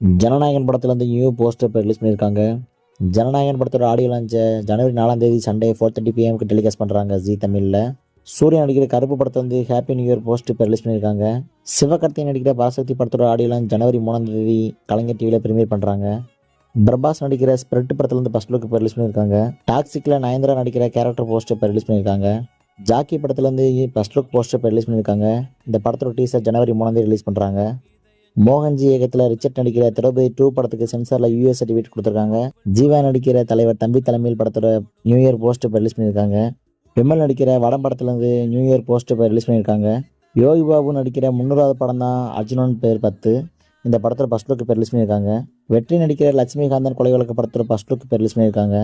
ஜனநாயகன் படத்துலேருந்து new poster இப்போ release பண்ணியிருக்காங்க. ஜனநாயகன் படத்தோட ஆடியோ லான்ச்சை ஜனவரி நாலாம் தேதி சண்டே ஃபோர் தேர்ட்டி பிஎம்க்கு டெலிகாஸ்ட் பண்ணுறாங்க ஜி தமிழில். சூர்யா நடிக்கிற கருப்பு படத்தை வந்து ஹாப்பி நியூ இயர் போஸ்ட் இப்போ ரிலீஸ் பண்ணியிருக்காங்க. சிவகார்த்திகேயன் நடிக்கிற பராசக்தி படத்தோட ஆடியோ லான்ச் ஜனவரி மூணாம் தேதி கலைஞர் டிவியில் ப்ரீமியர் பண்ணுறாங்க பிரபாஸ் நடிக்கிற ஸ்பிரிட் படத்துலேருந்து ஃபஸ்ட் லுக் இப்போ ரிலீஸ் பண்ணியிருக்காங்க. டாக்ஸிக்கில் நயன்தரா நடிக்கிற கேரக்டர் போஸ்டர் இப்போ ரிலீஸ் பண்ணியிருக்காங்க. ஜாக்கி படத்துலேருந்து ஃபர்ஸ்ட் லுக் போஸ்டர் இப்போ ரிலீஸ் பண்ணியிருக்காங்க. இந்த படத்தோட டீசர் ஜனவரி மூணாம் தேதி ரிலீஸ் பண்ணுறாங்க மோகன்ஜி இயக்கத்தில் ரிச்சர்ட் நடிக்கிற திரௌபதி டூ படத்துக்கு சென்சாரில் யூஎஸ் சர்டிஃபிகேட் கொடுத்துருக்காங்க. ஜீவா நடிக்கிற தலைவர் தம்பி தலைமையில் படத்தோட நியூ இயர் போஸ்ட் இப்போ ரிலீஸ் பண்ணியிருக்காங்க. விமல் நடிக்கிற வடம் படத்துலேருந்து நியூ இயர் போஸ்ட் இப்போ ரிலீஸ் பண்ணியிருக்காங்க. யோகி பாபு நடிக்கிற முன்னூறாவது படம் தான் அர்ஜுனன் பேர் பத்து. இந்த படத்தில் ஃபஸ்ட் லுக் இப்போ ரிலீஸ் பண்ணியிருக்காங்க. வெற்றி நடிக்கிற லட்சுமிகாந்தன் கொலை வழக்கு படத்தோட ஃபஸ்ட் லுக் இப்போ ரிலீஸ் பண்ணியிருக்காங்க.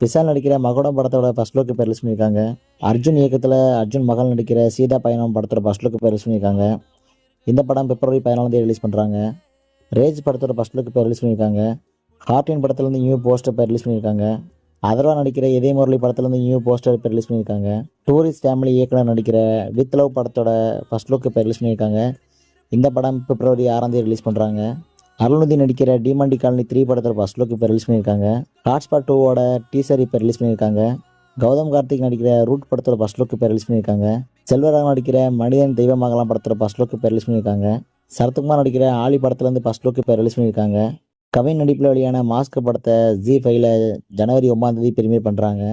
விசால் நடிக்கிற மகுடம் படத்தோட ஃபஸ்ட் லுக் இப்போ ரிலீஸ் பண்ணியிருக்காங்க. அர்ஜுன் இயக்கத்தில் அர்ஜுன் மகள் நடிக்கிற சீதா பயணம் படத்தோட ஃபஸ்ட் லுக் இப்போ ரிலீஸ் பண்ணியிருக்காங்க. இந்த படம் பிப்ரவரி பதினாலாம் தேதி ரிலீஸ் பண்ணுறாங்க ரேஜ் படத்தோட ஃபர்ஸ்ட் லுக் இப்போ ரிலீஸ் பண்ணியிருக்காங்க. ஹார்டின் படத்துலேருந்து நியூ போஸ்டர் இப்போ ரிலீஸ் பண்ணியிருக்காங்க. அதர்வா நடிக்கிற இதே முரளி படத்துலேருந்து நியூ போஸ்டர் இப்போ ரிலீஸ் பண்ணியிருக்காங்க. டூரிஸ்ட் ஃபேமிலி இயக்குனர் நடிக்கிற வித் லவ் படத்தோட ஃபஸ்ட் லுக் இப்போ ரிலீஸ் பண்ணியிருக்காங்க. இந்த படம் பிப்ரவரி ஆறாம் தேதி ரிலீஸ் பண்ணுறாங்க அருள்நிதி நடிக்கிற டிமாண்டி காலனி த்ரீ படத்தோட ஃபஸ்ட் லுக் இப்போ ரிலீஸ் பண்ணியிருக்காங்க. ஹாட்ஸ்பாட் டூவோட டீசர் இப்போ ரிலீஸ் பண்ணியிருக்காங்க. கௌதம் கார்த்திக் நடிக்கிற ரூட் படத்தோட ஃபஸ்ட் லுக் இப்போ ரிலீஸ் பண்ணியிருக்காங்க. செல்வராக நடிக்கிற மனிதன் தெய்வமாகலாம் படத்தில் ஃபஸ்ட் லுக்கு பேர் ரிலீஸ் பண்ணியிருக்காங்க. சரத்குமார் நடிக்கிற ஆலி படத்துலேருந்து ஃபஸ்ட் லுக்கு பேர் ரிலீஸ் பண்ணியிருக்காங்க. கவின் நடிப்பில் வெளியான மாஸ்க் படத்தை ஜி ஃபைவ்ல ஜனவரி ஒன்பதாம் தேதி பண்ணுறாங்க